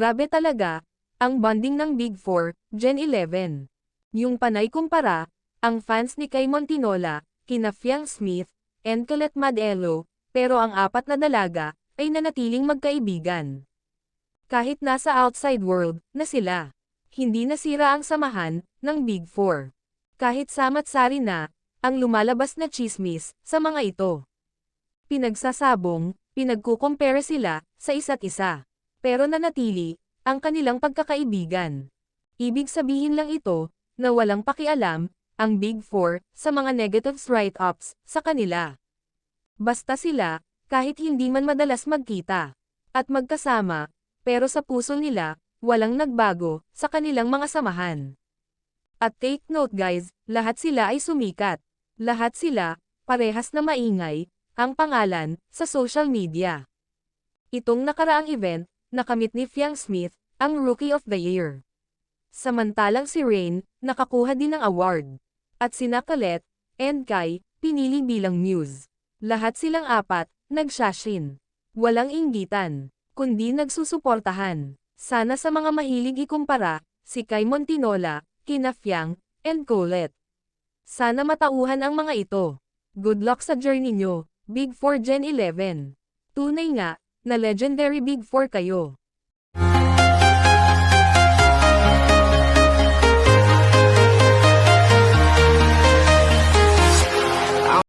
Grabe talaga, ang bonding ng Big Four, Gen 11. Yung panay kumpara, ang fans ni Kay Montinola, kina Fiang Smith, and Colette Madelo, pero ang apat na dalaga, ay nanatiling magkaibigan. Kahit nasa outside world, na sila. Hindi nasira ang samahan, ng Big Four. Kahit samat-sari na, ang lumalabas na chismis, sa mga ito. Pinagsasabong, pinagkukumpare sila, sa isa't isa. Pero nanatili, ang kanilang pagkakaibigan. Ibig sabihin lang ito, na walang pakialam, ang Big Four, sa mga negative write-ups, sa kanila. Basta sila, kahit hindi man madalas magkita, at magkasama, pero sa puso nila, walang nagbago, sa kanilang mga samahan. At take note guys, lahat sila ay sumikat. Lahat sila, parehas na maingay, ang pangalan, sa social media. Itong nakaraang event, nakamit ni Fiang Smith, ang Rookie of the Year. Samantalang si Rain, nakakuha din ng award. At si Colette, and Kai, pinili bilang muse. Lahat silang apat, nagshashin. Walang inggitan, kundi nagsusuportahan. Sana sa mga mahilig ikumpara, si Kai Montinola, kina Fiang, and Colette. Sana matauhan ang mga ito. Good luck sa journey nyo, Big 4 Gen 11. Tunay nga, na legendary Big 4 kayo.